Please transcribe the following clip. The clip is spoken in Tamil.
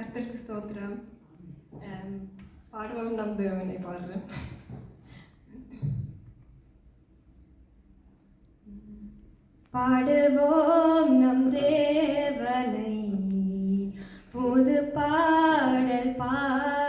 கர்த்தருக்கு ஸ்தோத்திரம். பாடுவோம் நம் தேவனை பாடுறேன் பாடுவோம் நம் தேவனை. புது பாடல் பாடுவோம்